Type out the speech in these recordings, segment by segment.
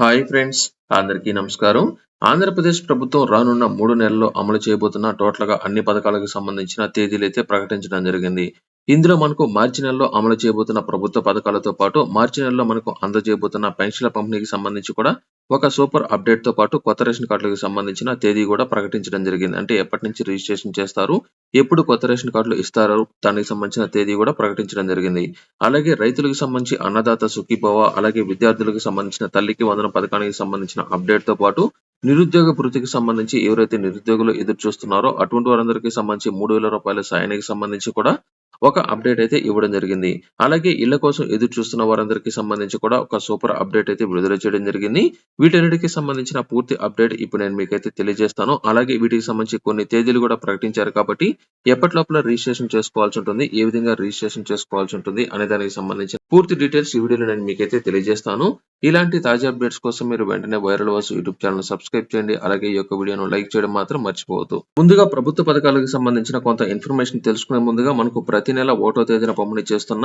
Hi friends అందరికీ నమస్కారం. ఆంధ్రప్రదేశ్ ప్రభుత్వం రానున్న మూడు నెలల్లో అమలు చేయబోతున్న టోటల్గా అన్ని పథకాలకు సంబంధించిన తేదీలు అయితే ప్రకటించడం జరిగింది. ఇందులో మనకు మార్చి నెలలో అమలు చేయబోతున్న ప్రభుత్వ పథకాలతో పాటు మార్చి నెలలో మనకు అందజేయబోతున్న పెన్షన్ల పంపిణీకి సంబంధించి కూడా ఒక సూపర్ అప్డేట్తో పాటు కొత్త రేషన్ కార్డులకు సంబంధించిన తేదీ కూడా ప్రకటించడం జరిగింది. అంటే ఎప్పటి నుంచి రిజిస్ట్రేషన్ చేస్తారు? ఎప్పుడు కొత్త రేషన్ కార్డులు ఇస్తారు? దానికి సంబంధించిన తేదీ కూడా ప్రకటించడం జరిగింది. అలాగే రైతులకు సంబంధించి అన్నదాత సుఖీభవ అలాగే విద్యార్థులకు సంబంధించిన తల్లికి వందన పథకానికి సంబంధించిన అప్డేట్తో పాటు నిరుద్యోగ వృత్తికి సంబంధించి ఎవరైతే నిరుద్యోగులు ఎదురు చూస్తున్నారో అటువంటి వారందరికీ సంబంధించి మూడు వేల రూపాయల సాయానికి సంబంధించి కూడా ఒక అప్డేట్ అయితే ఇవ్వడం జరిగింది. అలాగే ఇళ్ళ కోసం ఎదురు చూస్తున్న వారందరికీ సంబంధించి కూడా ఒక సూపర్ అప్డేట్ అయితే విడుదల చేయడం జరిగింది. వీటన్నిటికి సంబంధించిన పూర్తి అప్డేట్ ఇప్పుడు నేను మీకైతే తెలియజేస్తాను. అలాగే వీటికి సంబంధించి కొన్ని తేదీలు కూడా ప్రకటించారు కాబట్టి ఎప్పటి లోపల రిజిస్ట్రేషన్ చేసుకోవాల్సి ఉంటుంది ఏ విధంగా రిజిస్ట్రేషన్ చేసుకోవాల్సి ఉంటుంది అనే దానికి సంబంధించిన పూర్తి డీటెయిల్స్ ఈ వీడియోలో నేను మీకైతే తెలియజేస్తాను. ఇలాంటి తాజా అప్డేట్స్ కోసం మీరు వెంటనే Viral Vasu YouTube channel subscribe చేయండి. అలాగే ఈ యొక్క వీడియోను లైక్ చేయడం మాత్రం మర్చిపోవద్దు. ముందుగా ప్రభుత్వ పథకాలకు సంబంధించిన కొంత ఇన్ఫర్మేషన్ తెలుసుకునే ముందుగా మనకు ప్రతి నెల ఓటో తేదీన పంపిణీ చేస్తున్న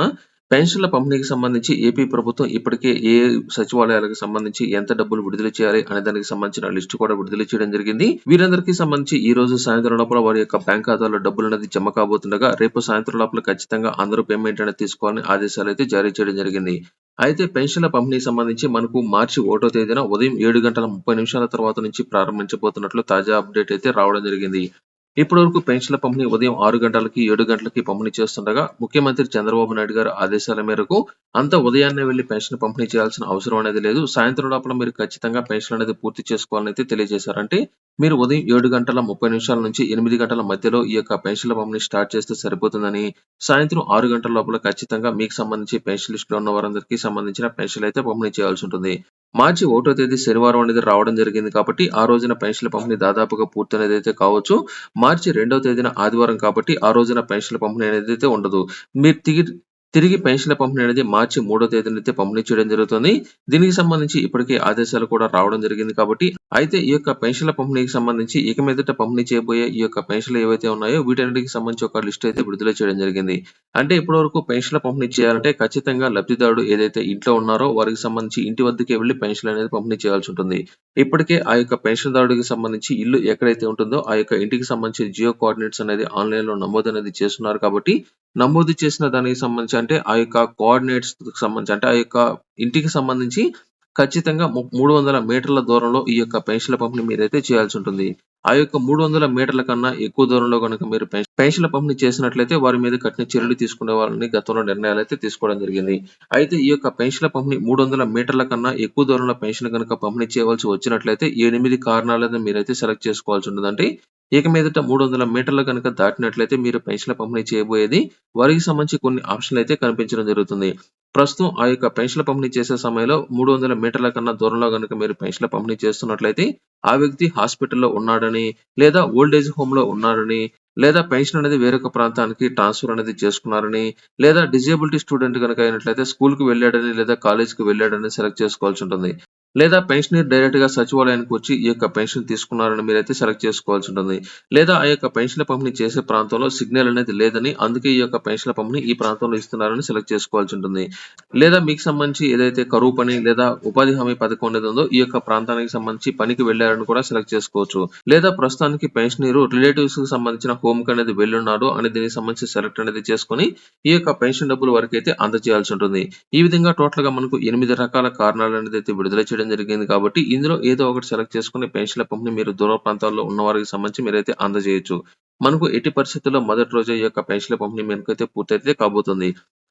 పెన్షన్ల పంపిణీకి సంబంధించి ఏపీ ప్రభుత్వం ఇప్పటికే ఏ సచివాలయాలకు సంబంధించి ఎంత డబ్బులు విడుదల చేయాలి అనే దానికి సంబంధించిన లిస్టు కూడా విడుదల చేయడం జరిగింది. వీరందరికీ సంబంధించి ఈ రోజు సాయంత్రం లోపల వారి యొక్క బ్యాంక్ ఖాతాలో డబ్బులు అనేది జమ కాబోతుండగా రేపు సాయంత్రం లోపల ఖచ్చితంగా అందరూ పేమెంట్ అనేది తీసుకోవాలని ఆదేశాలు అయితే జారీ చేయడం జరిగింది. అయితే పెన్షన్ల పంపిణీ సంబంధించి మనకు మార్చి ఒకటో తేదీన ఉదయం ఏడు గంటల ముప్పై నిమిషాల తర్వాత నుంచి ప్రారంభించబోతున్నట్లు తాజా అప్డేట్ అయితే రావడం జరిగింది. ఇప్పటి వరకు పెన్షన్ల పంపిణీ ఉదయం ఆరు గంటలకి ఏడు గంటలకి పంపిణీ చేస్తుండగా ముఖ్యమంత్రి చంద్రబాబు నాయుడు గారి ఆదేశాల మేరకు అంత ఉదయాన్నే వెళ్ళి పెన్షన్ పంపిణీ చేయాల్సిన అవసరం అనేది లేదు. సాయంత్రం లోపల మీరు ఖచ్చితంగా పెన్షన్ అనేది పూర్తి చేసుకోవాలని అయితే తెలియజేశారంటే మీరు ఉదయం ఏడు గంటల ముప్పై నిమిషాల నుంచి ఎనిమిది గంటల మధ్యలో ఈ యొక్క పెన్షన్ల పంపిణీ స్టార్ట్ చేస్తే సరిపోతుందని సాయంత్రం ఆరు గంటల లోపల ఖచ్చితంగా మీకు సంబంధించి పెన్షన్ లిస్ట్లో ఉన్న వారందరికీ సంబంధించిన పెన్షన్ అయితే పంపిణీ చేయాల్సి ఉంటుంది. మార్చి ఒకటో తేదీ శనివారం అనేది రావడం జరిగింది కాబట్టి ఆ రోజున పెన్షన్ల పంపిణీ దాదాపుగా పూర్తి అనేది అయితే కావచ్చు. మార్చి రెండవ తేదీన ఆదివారం కాబట్టి ఆ రోజున పెన్షన్ల పంపిణీ అనేది అయితే ఉండదు. మీరు తిరిగి తిరిగి పెన్షన్ల పంపిణీ అనేది మార్చి మూడో తేదీన అయితే పంపిణీ చేయడం జరుగుతుంది. దీనికి సంబంధించి ఇప్పటికే ఆదేశాలు కూడా రావడం జరిగింది కాబట్టి అయితే ఈ యొక్క పెన్షన్ల పంపిణీకి సంబంధించి ఇక మీదట పంపిణీ చేయబోయే ఈ యొక్క పెన్షన్లు ఏవైతే ఉన్నాయో వీటన్నిటికి సంబంధించి ఒక లిస్ట్ అయితే విడుదల చేయడం జరిగింది. అంటే ఇప్పటి వరకు పెన్షన్ల పంపిణీ చేయాలంటే ఖచ్చితంగా లబ్ధిదారుడు ఏదైతే ఇంట్లో ఉన్నారో వారికి సంబంధించి ఇంటి వద్దకే వెళ్ళి పెన్షన్ అనేది పంపిణీ చేయాల్సి ఉంటుంది. ఇప్పటికే ఆ యొక్క పెన్షన్దారుడికి సంబంధించి ఇల్లు ఎక్కడైతే ఉంటుందో ఆ యొక్క ఇంటికి సంబంధించి జియో కోఆర్డినేట్స్ అనేది ఆన్లైన్లో నమోదు అనేది చేస్తున్నారు కాబట్టి నమోదు చేసిన దానికి సంబంధించి అంటే ఆ యొక్క కోఆర్డినేట్స్ సంబంధించి అంటే ఆ యొక్క ఇంటికి సంబంధించి ఖచ్చితంగా మూడు వందల మీటర్ల దూరంలో ఈ యొక్క పెన్షన్ల పంపిణీ మీరైతే చేయాల్సి ఉంటుంది. ఆ యొక్క మూడు వందల మీటర్ల కన్నా ఎక్కువ దూరంలో కనుక మీరు పెన్షన్ల పంపిణీ చేసినట్లయితే వారి మీద కఠిన చర్యలు తీసుకునే వాళ్ళని గతంలో నిర్ణయాలు అయితే తీసుకోవడం జరిగింది. అయితే ఈ యొక్క పెన్షన్ల పంపిణీ మూడు వందల మీటర్ల కన్నా ఎక్కువ దూరంలో పెన్షన్ కనుక పంపిణీ చేయవలసి వచ్చినట్లయితే ఎనిమిది కారణాలను మీరైతే సెలెక్ట్ చేసుకోవాల్సి ఉంటుంది. అంటే ఇక మీదట మూడు వందల మీటర్లు కనుక దాటినట్లయితే మీరు పెన్షన్ల పంపిణీ చేయబోయేది వారికి సంబంధించి కొన్ని ఆప్షన్లు అయితే కనిపించడం జరుగుతుంది. ప్రస్తుతం ఆ యొక్క పెన్షన్ల పంపిణీ చేసే సమయంలో మూడు వందల మీటర్ల కన్నా దూరంలో కనుక మీరు పెన్షన్ల పంపిణీ చేస్తున్నట్లయితే ఆ వ్యక్తి హాస్పిటల్లో ఉన్నాడని లేదా ఓల్డ్ ఏజ్ హోమ్లో ఉన్నాడని లేదా పెన్షన్ అనేది వేరొక ప్రాంతానికి ట్రాన్స్ఫర్ అనేది చేసుకున్నారని లేదా డిజేబిలిటీ స్టూడెంట్ కనుక అయినట్లయితే స్కూల్కి వెళ్ళాడని లేదా కాలేజ్కి వెళ్ళాడని సెలెక్ట్ చేసుకోవాల్సి ఉంటుంది. లేదా పెన్షనర్ డైరెక్ట్గా సచివాలయానికి వచ్చి ఈ యొక్క పెన్షన్ తీసుకున్నారని మీరైతే సెలెక్ట్ చేసుకోవాల్సి ఉంటుంది. లేదా ఆ యొక్క పెన్షన్ల పంపిణీ చేసే ప్రాంతంలో సిగ్నల్ అనేది లేదని అందుకే ఈ యొక్క పెన్షన్ల పంపిణీ ఈ ప్రాంతంలో ఇస్తున్నారని సెలెక్ట్ చేసుకోవాల్సి ఉంటుంది. లేదా మీకు సంబంధించి ఏదైతే కరువు పని లేదా ఉపాధి హామీ పథకం అనేది ఉందో ఈ యొక్క ప్రాంతానికి సంబంధించి పనికి వెళ్ళారని కూడా సెలెక్ట్ చేసుకోవచ్చు. లేదా ప్రస్తుతానికి పెన్షనీరు రిలేటివ్స్కి సంబంధించిన హోమ్కి అనేది వెళ్ళున్నాడు అని దీనికి సంబంధించి సెలెక్ట్ అనేది చేసుకొని ఈ యొక్క పెన్షన్ డబ్బుల వరకు అయితే అందజేయాల్సి ఉంటుంది. ఈ విధంగా టోటల్గా మనకు ఎనిమిది రకాల కారణాలు అనేది అయితే విడుదల చేయడం జరిగింది కాబట్టి ఇందులో ఏదో ఒకటి సెలెక్ట్ చేసుకుని పెన్షన్ల పంపిణీ మీరు దూర ప్రాంతాల్లో ఉన్న వారికి సంబంధించి మీరైతే అందజేయొచ్చు. మనకు ఎట్టి పరిస్థితుల్లో మొదటి రోజే ఈ యొక్క పెన్షన్ల పంపిణీ మనకైతే పూర్తయితే కాబోతుంది.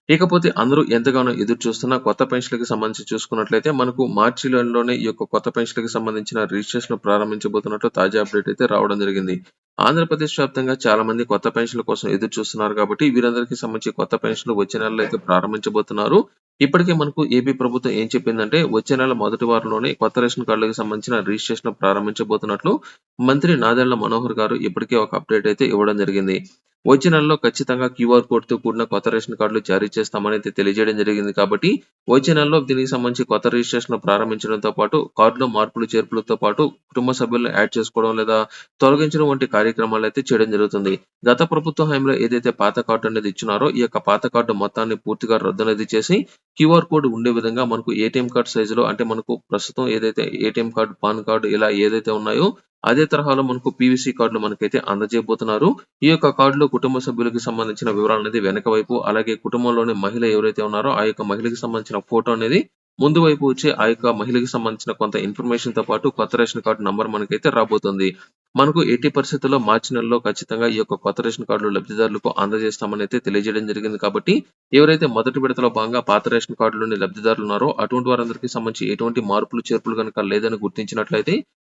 ఇకపోతే అందరూ ఎంతగానో ఎదురు చూస్తున్న కొత్త పెన్షన్లకు సంబంధించి చూసుకున్నట్లయితే మనకు మార్చిలోనే ఈ యొక్క కొత్త పెన్షన్లకు సంబంధించిన రిజిస్ట్రేషన్ ప్రారంభించబోతున్నట్లు తాజా అప్డేట్ అయితే రావడం జరిగింది. ఆంధ్రప్రదేశ్ వ్యాప్తంగా చాలా మంది కొత్త పెన్షన్ల కోసం ఎదురు చూస్తున్నారు కాబట్టి వీరందరికీ సంబంధించి కొత్త పెన్షన్లు వచ్చే నెలలో అయితే ప్రారంభించబోతున్నారు. ఇప్పటికే మనకు ఏపీ ప్రభుత్వం ఏం చెప్పిందంటే వచ్చే నెల మొదటి వారంలోనే కొత్త రేషన్ కార్డులకు సంబంధించిన రిజిస్ట్రేషన్ ప్రారంభించబోతున్నట్లు మంత్రి నాదెళ్ళ మనోహర్ గారు ఇప్పటికే ఒక అప్డేట్ అయితే ఇవ్వడం జరిగింది. వచ్చే నెలలో ఖచ్చితంగా క్యూఆర్ కోడ్తో కూడిన కొత్త రేషన్ కార్డులు జారీ చేస్తామని అయితే తెలియజేయడం జరిగింది కాబట్టి వచ్చే నెలలో దీనికి సంబంధించి కొత్త రిజిస్ట్రేషన్ ప్రారంభించడంతో పాటు కార్డులో మార్పులు చేర్పులతో పాటు కుటుంబ సభ్యులను యాడ్ చేసుకోవడం లేదా తొలగించడం వంటి కార్యక్రమాలు అయితే చేయడం జరుగుతుంది. గత ప్రభుత్వ హయాంలో ఏదైతే పాత కార్డు అనేది ఇచ్చినారో ఈ యొక్క పాత కార్డు మొత్తాన్ని పూర్తిగా రద్దు అనేది చేసి క్యూఆర్ కోడ్ ఉండే విధంగా మనకు ఏటీఎం కార్డ్ సైజులో అంటే మనకు ప్రస్తుతం ఏదైతే ఏటీఎం కార్డు పాన్ కార్డు ఇలా ఏదైతే ఉన్నాయో అదే తరహాలో మనకు పీవీసీ కార్డులు మనకైతే అందజేయబోతున్నారు. ఈ యొక్క కార్డులో కుటుంబ సభ్యులకు సంబంధించిన వివరాలు అనేది వెనక వైపు అలాగే కుటుంబంలోని మహిళ ఎవరైతే ఉన్నారో ఆ యొక్క మహిళకి సంబంధించిన ఫోటో అనేది ముందు వైపు వచ్చే ఆ యొక్క మహిళకి సంబంధించిన కొంత ఇన్ఫర్మేషన్తో పాటు కొత్త రేషన్ కార్డు నంబర్ మనకైతే రాబోతుంది. మనకు ఎట్టి పరిస్థితుల్లో మార్చి నెలలో ఖచ్చితంగా ఈ యొక్క కొత్త రేషన్ కార్డులు లబ్ధిదారులకు అందజేస్తామని అయితే తెలియజేయడం జరిగింది కాబట్టి ఎవరైతే మొదటి విడతలో భాగంగా పాత రేషన్ కార్డులోని లబ్ధిదారులు ఉన్నారో అటువంటి వారందరికీ సంబంధించి ఎటువంటి మార్పులు చేర్పులు కనుక లేదని గుర్తించినట్లయితే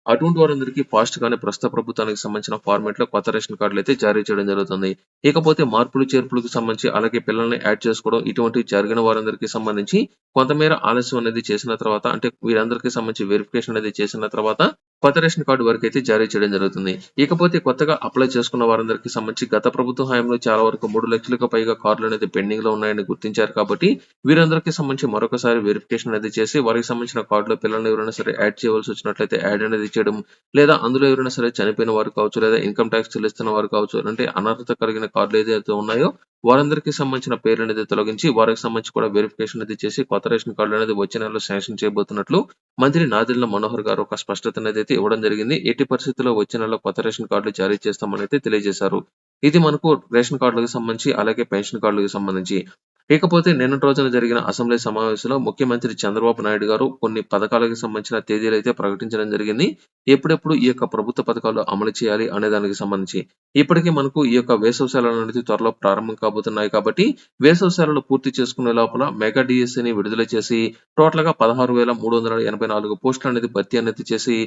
అటువంటి వారందరికీ ఫాస్ట్ గానే ప్రస్తుత ప్రభుత్వానికి సంబంధించిన ఫార్మేట్లో కొత్త రేషన్ కార్డులు అయితే జారీ చేయడం జరుగుతుంది. ఇకపోతే మార్పులు చేర్పులకు సంబంధించి అలాగే పిల్లల్ని యాడ్ చేసుకోవడం ఇటువంటి జరిగిన వారందరికీ సంబంధించి కొంతమేర ఆలస్యం అనేది చేసిన తర్వాత అంటే వీరందరికీ సంబంధించి వెరిఫికేషన్ అనేది చేసిన తర్వాత కొత్త రేషన్ కార్డు వరకు అయితే జారీ చేయడం జరుగుతుంది. ఇకపోతే కొత్తగా అప్లై చేసుకున్న వారందరికీ సంబంధించి గత ప్రభుత్వ హయాంలో చాలా వరకు మూడు లక్షలకు పైగా కార్డులు అనేది పెండింగ్లో ఉన్నాయని గుర్తించారు కాబట్టి వీరందరికీ సంబంధించి మరొకసారి వెరిఫికేషన్ అనేది చేసి వారికి సంబంధించిన కార్డులో పిల్లల్ని ఎవరైనా సరే యాడ్ చేయవలసి వచ్చినట్లయితే యాడ్ అనేది చేయడం లేదా అందులో ఎవరైనా సరే చనిపోయిన వారు కావచ్చు లేదా ఇన్కమ్ ట్యాక్స్ చెల్లిస్తున్న వారు కావచ్చు అంటే అనర్హత కలిగిన కార్డులు ఏదైతే ఉన్నాయో వారందరికీ సంబంధించిన పేర్లు అనేది తొలగించి వారికి సంబంధించి కూడా వెరిఫికేషన్ అనేది చేసి కొత్త రేషన్ కార్డులు అనేది వచ్చే నెలలో శాంక్షన్ చేయబోతున్నట్లు మంత్రి నాదిల్ల మనోహర్ గారు ఒక స్పష్టత అనేది అయితే ఇవ్వడం జరిగింది. ఎట్టి పరిస్థితుల్లో వచ్చే నెలలో కొత్త రేషన్ కార్డులు జారీ చేస్తామని అయితే తెలియజేశారు. ఇది మనకు రేషన్ కార్డులకు సంబంధించి అలాగే పెన్షన్ కార్డులకు సంబంధించి ఇకపోతే నిన్న రోజున జరిగిన అసెంబ్లీ సమావేశంలో ముఖ్యమంత్రి చంద్రబాబు నాయుడు గారు కొన్ని పథకాలకు సంబంధించిన తేదీలు అయితే ప్రకటించడం జరిగింది. ఎప్పుడెప్పుడు ఈ యొక్క ప్రభుత్వ పథకాలు అమలు చేయాలి అనే దానికి సంబంధించి ఇప్పటికీ మనకు ఈ యొక్క వేసవి సెలవులు అనేది త్వరలో ప్రారంభం కాబోతున్నాయి కాబట్టి వేసవి సెలవులు పూర్తి చేసుకునే లోపల మెగా డిఎస్సి ని విడుదల చేసి టోటల్గా పదహారు వేల మూడు వందల ఎనభై నాలుగు పోస్టులు అనేది భర్తీ అనేది చేసి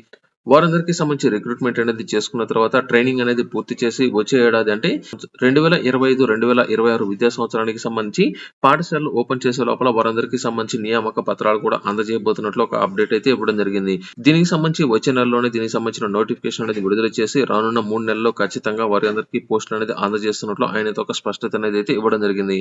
వారందరికీ సంబంధించి రిక్రూట్మెంట్ అనేది చేసుకున్న తర్వాత ట్రైనింగ్ అనేది పూర్తి చేసి వచ్చే ఏడాది అంటే రెండు వేల ఇరవై ఐదు రెండు వేల ఇరవై ఆరు విద్యా సంవత్సరానికి సంబంధించి పాఠశాలలు ఓపెన్ చేసే లోపల వారందరికీ సంబంధించి నియామక పత్రాలు కూడా అందజేయబోతున్నట్లు ఒక అప్డేట్ అయితే ఇవ్వడం జరిగింది. దీనికి సంబంధించి వచ్చే నెలలోనే దీనికి సంబంధించిన నోటిఫికేషన్ అనేది విడుదల చేసి రానున్న మూడు నెలల్లో ఖచ్చితంగా వారి అందరికీ పోస్టులు అనేది అందజేస్తున్నట్లు ఆయన ఒక స్పష్టత అనేది అయితే ఇవ్వడం జరిగింది.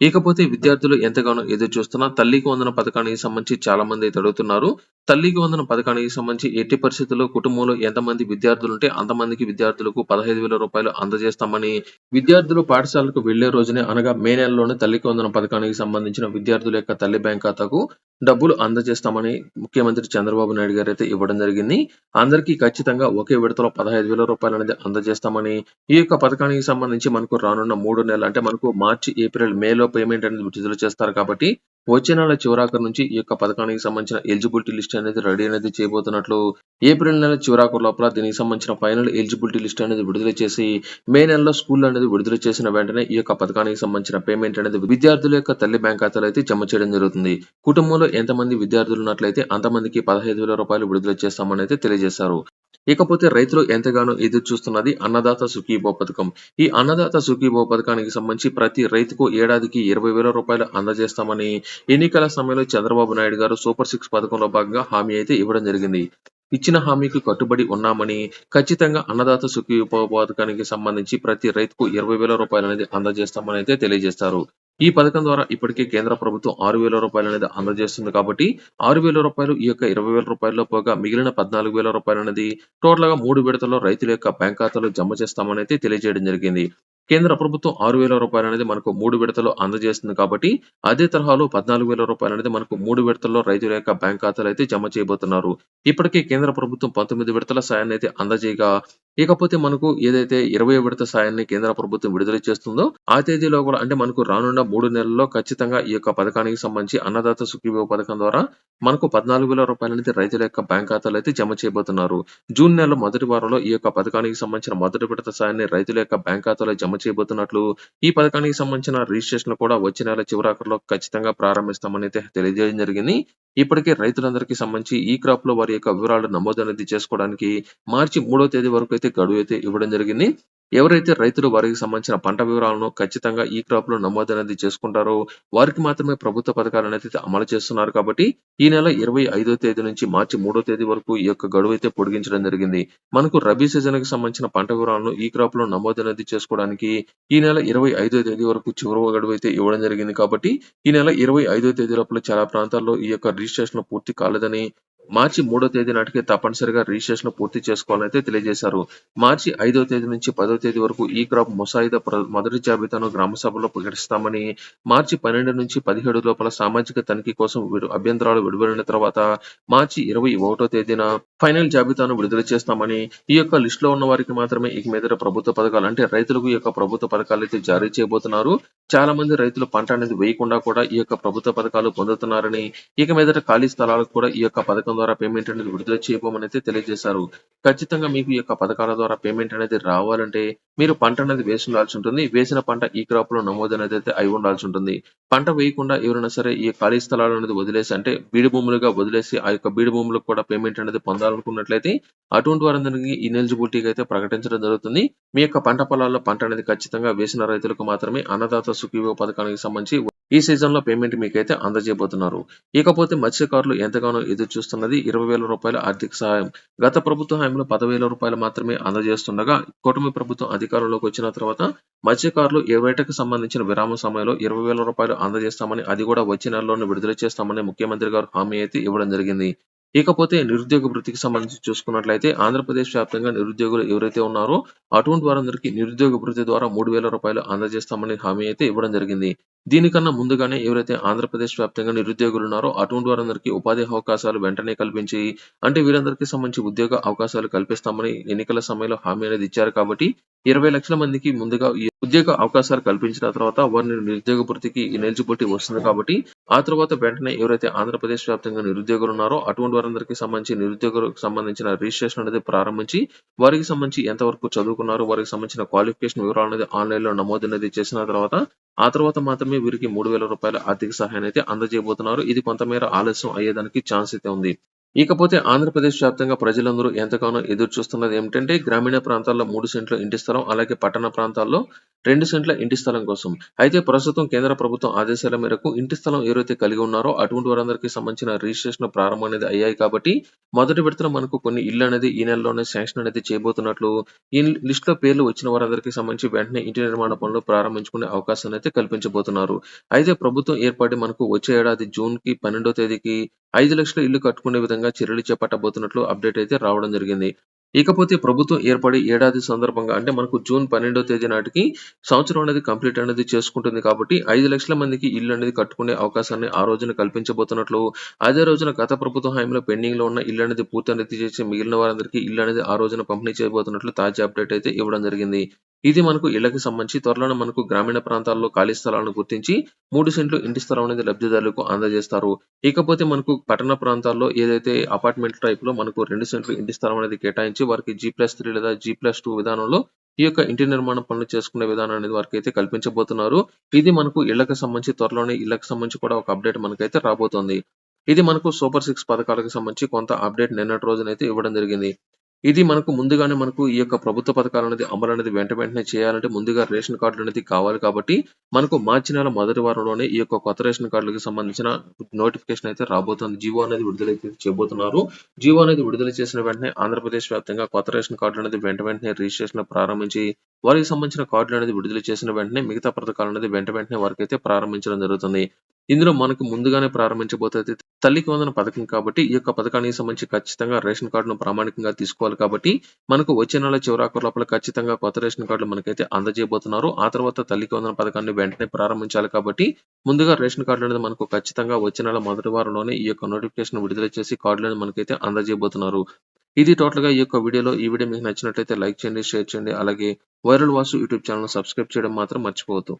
ఇకపోతే విద్యార్థులు ఎంతగానో ఎదురు చూస్తున్న తల్లికి వందన పథకానికి సంబంధించి చాలా మంది అయితే అడుగుతున్నారు తల్లికి వందన పథకానికి సంబంధించి ఎట్టి పరిస్థితుల్లో కుటుంబంలో ఎంతమంది విద్యార్థులు ఉంటే అంతమందికి విద్యార్థులకు పదహైదు వేల రూపాయలు అందజేస్తామని విద్యార్థులు పాఠశాలకు వెళ్ళే రోజునే అనగా మే నెలలోనే తల్లికి వందనం పథకానికి సంబంధించిన విద్యార్థుల యొక్క తల్లి బ్యాంక్ ఖాతాకు డబ్బులు అందజేస్తామని ముఖ్యమంత్రి చంద్రబాబు నాయుడు గారు అయితే ఇవ్వడం జరిగింది. అందరికీ ఖచ్చితంగా ఒకే విడతలో పదహైదు వేల రూపాయలు అనేది అందజేస్తామని ఈ యొక్క పథకానికి సంబంధించి మనకు రానున్న మూడు నెలలు అంటే మనకు మార్చి ఏప్రిల్ మేలో పేమెంట్ అనేది విడుదల చేస్తారు కాబట్టి వచ్చే నెల చివరాఖరు నుంచి ఈ యొక్క పథకానికి సంబంధించిన ఎలిజిబిలిటీ లిస్ట్ అనేది రెడీ అనేది చేయబోతున్నట్లు ఏప్రిల్ నెల చివరాఖరు లోపల దీనికి సంబంధించిన ఫైనల్ ఎలిజిబిలిటీ లిస్ట్ అనేది విడుదల చేసి మే నెలలో స్కూల్ అనేది విడుదల చేసిన వెంటనే ఈ యొక్క పథకానికి సంబంధించిన పేమెంట్ అనేది విద్యార్థుల యొక్క తల్లి బ్యాంక్ ఖాతాలో అయితే జమ చేయడం జరుగుతుంది. కుటుంబంలో ఎంతమంది విద్యార్థులు ఉన్నట్లయితే అంతమందికి పదహైదు వేల రూపాయలు విడుదల చేస్తామని అయితే తెలియజేశారు. ఇకపోతే రైతులు ఎంతగానో ఎదురు చూస్తున్నది అన్నదాత సుఖీభో పథకం. ఈ అన్నదాత సుఖీభో పథకానికి సంబంధించి ప్రతి రైతుకు ఏడాదికి ఇరవై వేల రూపాయలు అందజేస్తామని ఎన్నికల సమయంలో చంద్రబాబు నాయుడు గారు సూపర్ సిక్స్ పథకంలో భాగంగా హామీ అయితే ఇవ్వడం జరిగింది. ఇచ్చిన హామీకి కట్టుబడి ఉన్నామని ఖచ్చితంగా అన్నదాత సుఖీ పథకానికి సంబంధించి ప్రతి రైతుకు ఇరవై వేల రూపాయలు అనేది అందజేస్తామని అయితే తెలియజేస్తారు. ఈ పథకం ద్వారా ఇప్పటికే కేంద్ర ప్రభుత్వం ఆరు వేల రూపాయలు అనేది అందజేస్తుంది కాబట్టి ఆరు వేల రూపాయలు ఈ యొక్క ఇరవై వేల రూపాయల్లో పోగా మిగిలిన పద్నాలుగు వేల రూపాయలు అనేది టోటల్గా మూడు విడతల్లో రైతుల యొక్క బ్యాంక్ ఖాతాలో జమ చేస్తామని అయితే తెలియజేయడం జరిగింది. కేంద్ర ప్రభుత్వం ఆరు వేల రూపాయలు అనేది మనకు మూడు విడతలో అందజేస్తుంది కాబట్టి అదే తరహాలో పద్నాలుగు వేల రూపాయలు అనేది మనకు మూడు విడతల్లో రైతుల యొక్క బ్యాంక్ ఖాతాలు అయితే జమ చేయబోతున్నారు. ఇప్పటికే కేంద్ర ప్రభుత్వం పంతొమ్మిది విడతల సాయాన్ని అయితే అందజేయగా ఇకపోతే మనకు ఏదైతే ఇరవై విడత సాయాన్ని కేంద్ర ప్రభుత్వం విడుదల చేస్తుందో ఆ తేదీలో కూడా అంటే మనకు రానున్న మూడు నెలల్లో ఖచ్చితంగా ఈ యొక్క పథకానికి సంబంధించి అన్నదాత సుఖీభో పథకం ద్వారా మనకు పద్నాలుగు వేల రూపాయలు అనేది రైతుల యొక్క బ్యాంక్ ఖాతాలు అయితే జమ చేయబోతున్నారు. జూన్ నెల మొదటి వారంలో ఈ యొక్క పథకానికి సంబంధించిన మొదటి విడత సాయాన్ని రైతుల యొక్క బ్యాంక్ ఖాతాలో జమ చేయబోతున్నట్లు ఈ పథకానికి సంబంధించిన రిజిస్ట్రేషన్ కూడా వచ్చే నెల చివరాఖరులో ఖచ్చితంగా ప్రారంభిస్తామని అయితే తెలియజేయడం జరిగింది. ఇప్పటికే రైతులందరికీ సంబంధించి ఈ క్రాప్లో వారి యొక్క వివరాలు నమోదు అనేది చేసుకోవడానికి మార్చి మూడో తేదీ వరకు అయితే గడువు అయితే ఇవ్వడం జరిగింది. ఎవరైతే రైతులు వారికి సంబంధించిన పంట వివరాలను ఖచ్చితంగా ఈ క్రాప్లో నమోదు అనేది చేసుకుంటారో వారికి మాత్రమే ప్రభుత్వ పథకాలు అనేది అమలు చేస్తున్నారు కాబట్టి ఈ నెల ఇరవై ఐదో తేదీ నుంచి మార్చి మూడో తేదీ వరకు ఈ యొక్క గడువు అయితే పొడిగించడం జరిగింది. మనకు రబీ సీజన్కి సంబంధించిన పంట వివరాలను ఈ క్రాప్లో నమోదు అనేది చేసుకోవడానికి ఈ నెల ఇరవై ఐదో తేదీ వరకు చివరి గడువు అయితే ఇవ్వడం జరిగింది కాబట్టి ఈ నెల ఇరవై ఐదో తేదీ లోపల చాలా ప్రాంతాల్లో ఈ యొక్క రిజిస్ట్రేషన్ పూర్తి కాలేదని మార్చి మూడో తేదీ నాటికి తప్పనిసరిగా రిజిస్ట్రేషన్ పూర్తి చేసుకోవాలని అయితే తెలియజేశారు. మార్చి ఐదో తేదీ నుంచి పదో తేదీ వరకు ఈ క్రాప్ ముసాయిదా మొదటి జాబితాను గ్రామ సభలో ప్రకటిస్తామని మార్చి పన్నెండు నుంచి పదిహేడు లోపల సామాజిక తనిఖీ కోసం అభ్యంతరాలు విడుదలైన తర్వాత మార్చి ఇరవై ఒకటో తేదీన ఫైనల్ జాబితాను విడుదల చేస్తామని ఈ యొక్క లిస్ట్లో ఉన్న వారికి మాత్రమే ఇక మీద ప్రభుత్వ పథకాలు అంటే రైతులకు ఈ యొక్క ప్రభుత్వ పథకాలు అయితే జారీ చేయబోతున్నారు. చాలా మంది రైతులు పంట అనేది వేయకుండా కూడా ఈ యొక్క ప్రభుత్వ పథకాలు పొందుతున్నారని ఇక మీదట ఖాళీ స్థలాలకు కూడా ఈ యొక్క పథకం ద్వారా పేమెంట్ అనేది విడుదల చేయబోమని అయితే తెలియజేశారు. ఖచ్చితంగా మీకు ఈ యొక్క పథకాల ద్వారా పేమెంట్ అనేది రావాలంటే మీరు పంట అనేది వేసి ఉండాల్సి ఉంటుంది. వేసిన పంట ఈ క్రాప్లో నమోదు అనేది అయితే అయి ఉండాల్సి ఉంటుంది. పంట వేయకుండా ఎవరైనా సరే ఈ ఖాళీ స్థలాలు అనేది వదిలేసి అంటే బీడు భూములుగా వదిలేసి ఆ యొక్క బీడు భూములకు కూడా పేమెంట్ అనేది పొందాలి పొందాలనుకున్నట్లయితే అటువంటి వారందరికీ ఇనెలిజిబిలిటీగా అయితే ప్రకటించడం జరుగుతుంది. మీ యొక్క పంట పొలాల్లో పంట అనేది ఖచ్చితంగా వేసిన రైతులకు మాత్రమే అన్నదాత సుఖీవో పథకానికి సంబంధించి ఈ సీజన్లో పేమెంట్ మీకైతే అందజేయబోతున్నారు. ఇకపోతే మత్స్యకారులు ఎంతగానో ఎదురు చూస్తున్నది ఇరవై వేల రూపాయల ఆర్థిక సహాయం. గత ప్రభుత్వ హయాంలో పదవేల రూపాయలు మాత్రమే అందజేస్తుండగా కూటమి ప్రభుత్వం అధికారంలోకి వచ్చిన తర్వాత మత్స్యకారులు ఏ వేటకు సంబంధించిన విరామ సమయంలో ఇరవై వేల రూపాయలు అందజేస్తామని అది కూడా వచ్చే నెలలోనే విడుదల చేస్తామని ముఖ్యమంత్రి గారు హామీ అయితే ఇవ్వడం జరిగింది. ఇకపోతే నిరుద్యోగ వృత్తికి సంబంధించి చూసుకున్నట్లయితే ఆంధ్రప్రదేశ్ వ్యాప్తంగా నిరుద్యోగులు ఎవరైతే ఉన్నారో అటువంటి వారందరికీ నిరుద్యోగ వృత్తి ద్వారా మూడు వేల రూపాయలు అందజేస్తామని హామీ అయితే ఇవ్వడం జరిగింది. దీనికన్నా ముందుగానే ఎవరైతే ఆంధ్రప్రదేశ్ వ్యాప్తంగా నిరుద్యోగులు ఉన్నారో అటువంటి వారందరికీ ఉపాధి అవకాశాలు వెంటనే కల్పించి అంటే వీరందరికీ సంబంధించి ఉద్యోగ అవకాశాలు కల్పిస్తామని ఎన్నికల సమయంలో హామీ అనేది ఇచ్చారు కాబట్టి ఇరవై లక్షల మందికి ముందుగా ఈ ఉద్యోగ అవకాశాలు కల్పించిన తర్వాత వారిని నిరుద్యోగ వృత్తికి ఎలిజిబిలిటీ వస్తుంది కాబట్టి ఆ తర్వాత వెంటనే ఎవరైతే ఆంధ్రప్రదేశ్ వ్యాప్తంగా నిరుద్యోగులు ఉన్నారో అటువంటి వారందరికీ సంబంధించి నిరుద్యోగులకు సంబంధించిన రిజిస్ట్రేషన్ అనేది ప్రారంభించి వారికి సంబంధించి ఎంతవరకు చదువుకున్నారో వారికి సంబంధించిన క్వాలిఫికేషన్ వివరాలు అనేది ఆన్లైన్లో నమోదు అనేది చేసిన తర్వాత ఆ తర్వాత మాత్రమే వీరికి మూడు వేల రూపాయల ఆర్థిక సహాయం అయితే అందజేయబోతున్నారు. ఇది కొంతమేర ఆలస్యం అయ్యేదానికి ఛాన్స్ అయితే ఉంది. ఇకపోతే ఆంధ్రప్రదేశ్ వ్యాప్తంగా ప్రజలందరూ ఎంతగానో ఎదురు చూస్తున్నది ఏమిటంటే గ్రామీణ ప్రాంతాల్లో మూడు సెంట్ల ఇంటి స్థలం అలాగే పట్టణ ప్రాంతాల్లో రెండు సెంట్ల ఇంటి స్థలం కోసం. అయితే ప్రస్తుతం కేంద్ర ప్రభుత్వం ఆదేశాల మేరకు ఇంటి స్థలం ఎవరైతే కలిగి ఉన్నారో అటువంటి వారందరికీ సంబంధించిన రిజిస్ట్రేషన్ ప్రారంభం అనేది అయ్యాయి కాబట్టి మొదటి విడతలో మనకు కొన్ని ఇల్లు అనేది ఈ నెలలోనే శాంక్షన్ అనేది చేయబోతున్నట్లు ఈ లిస్ట్లో పేర్లు వచ్చిన వారందరికీ సంబంధించి వెంటనే ఇంటి నిర్మాణ పనులు ప్రారంభించుకునే అవకాశాన్ని అయితే కల్పించబోతున్నారు. అయితే ప్రభుత్వం ఏర్పడి మనకు వచ్చే ఏడాది జూన్కి పన్నెండో తేదీకి ఐదు లక్షల ఇల్లు కట్టుకునే విధంగా చర్యలు చేపట్టబోతున్నట్లు అప్డేట్ అయితే రావడం జరిగింది. ఇకపోతే ప్రభుత్వం ఏర్పడి ఏడాది సందర్భంగా అంటే మనకు జూన్ పన్నెండో తేదీ నాటికి సంవత్సరం అనేది కంప్లీట్ అనేది చేసుకుంటుంది కాబట్టి ఐదు లక్షల మందికి ఇల్లు అనేది కట్టుకునే అవకాశాన్ని ఆ రోజున కల్పించబోతున్నట్లు అదే రోజున గత ప్రభుత్వ హయాంలో పెండింగ్లో ఉన్న ఇల్లు అనేది పూర్తి అనేది చేసి మిగిలిన వారందరికీ ఇల్లు అనేది ఆ రోజున పంపిణీ చేయబోతున్నట్లు తాజా అప్డేట్ అయితే ఇవ్వడం జరిగింది. ఇది మనకు ఇళ్ళకు సంబంధించి త్వరలోనే మనకు గ్రామీణ ప్రాంతాల్లో ఖాళీ స్థలాలను గుర్తించి మూడు సెంట్లు ఇంటి స్థలం అనేది లబ్ధిదారులకు అందజేస్తారు. ఇకపోతే మనకు పట్టణ ప్రాంతాల్లో ఏదైతే అపార్ట్మెంట్ టైప్లో మనకు రెండు సెంట్లు ఇంటి స్థలం అనేది కేటాయించి వారికి జీ ప్లస్ త్రీ లేదా జీ ప్లస్ టూ విధానంలో ఈ యొక్క ఇంటి నిర్మాణ పనులు చేసుకునే విధానం అనేది వారికి అయితే కల్పించబోతున్నారు. ఇది మనకు ఇళ్ళకు సంబంధించి త్వరలోనే ఇళ్ళకు సంబంధించి కూడా ఒక అప్డేట్ మనకైతే రాబోతోంది. ఇది మనకు సూపర్ సిక్స్ పథకాలకు సంబంధించి కొంత అప్డేట్ నిన్నటి రోజునైతే ఇవ్వడం జరిగింది. ఇది మనకు ముందుగానే మనకు ఈ యొక్క ప్రభుత్వ పథకాలు అనేది అమలు అనేది వెంట వెంటనే చేయాలంటే ముందుగా రేషన్ కార్డులు అనేది కావాలి కాబట్టి మనకు మార్చి నెల మొదటి వారంలోనే ఈ యొక్క కొత్త రేషన్ కార్డులకు సంబంధించిన నోటిఫికేషన్ అయితే రాబోతుంది. జీవో అనేది విడుదల చేయబోతున్నారు. జీవో అనేది విడుదల చేసిన వెంటనే ఆంధ్రప్రదేశ్ వ్యాప్తంగా కొత్త రేషన్ కార్డులు అనేది వెంట వెంటనే రిజిస్ట్రేషన్ ప్రారంభించి వారికి సంబంధించిన కార్డులు అనేది విడుదల చేసిన వెంటనే మిగతా పథకాలు అనేది వెంట వెంటనే వారికి అయితే ప్రారంభించడం జరుగుతుంది. ఇందులో మనకు ముందుగానే ప్రారంభించబోతే తల్లికి వందన పథకం కాబట్టి ఈ యొక్క పథకానికి సంబంధించి ఖచ్చితంగా రేషన్ కార్డును ప్రామాణికంగా తీసుకోవాలి కాబట్టి మనకు వచ్చే నెల చివరాకు లోపల ఖచ్చితంగా కొత్త రేషన్ కార్డులు మనకైతే అందజేయబోతున్నారు. ఆ తర్వాత తల్లికి వందన పథకాన్ని వెంటనే ప్రారంభించాలి కాబట్టి ముందుగా రేషన్ కార్డులు అనేది మనకు ఖచ్చితంగా వచ్చే నెల మొదటి వారంలోనే ఈ యొక్క నోటిఫికేషన్ విడుదల చేసి కార్డులను మనకైతే అందజేయబోతున్నారు. ఇది టోటల్గా ఈ యొక్క వీడియోలో ఈ వీడియో మీకు నచ్చినట్లయితే లైక్ చేయండి షేర్ చేయండి. అలాగే Viral Vasu YouTube channel subscribe చేయడం మాత్రం మర్చిపోవద్దు.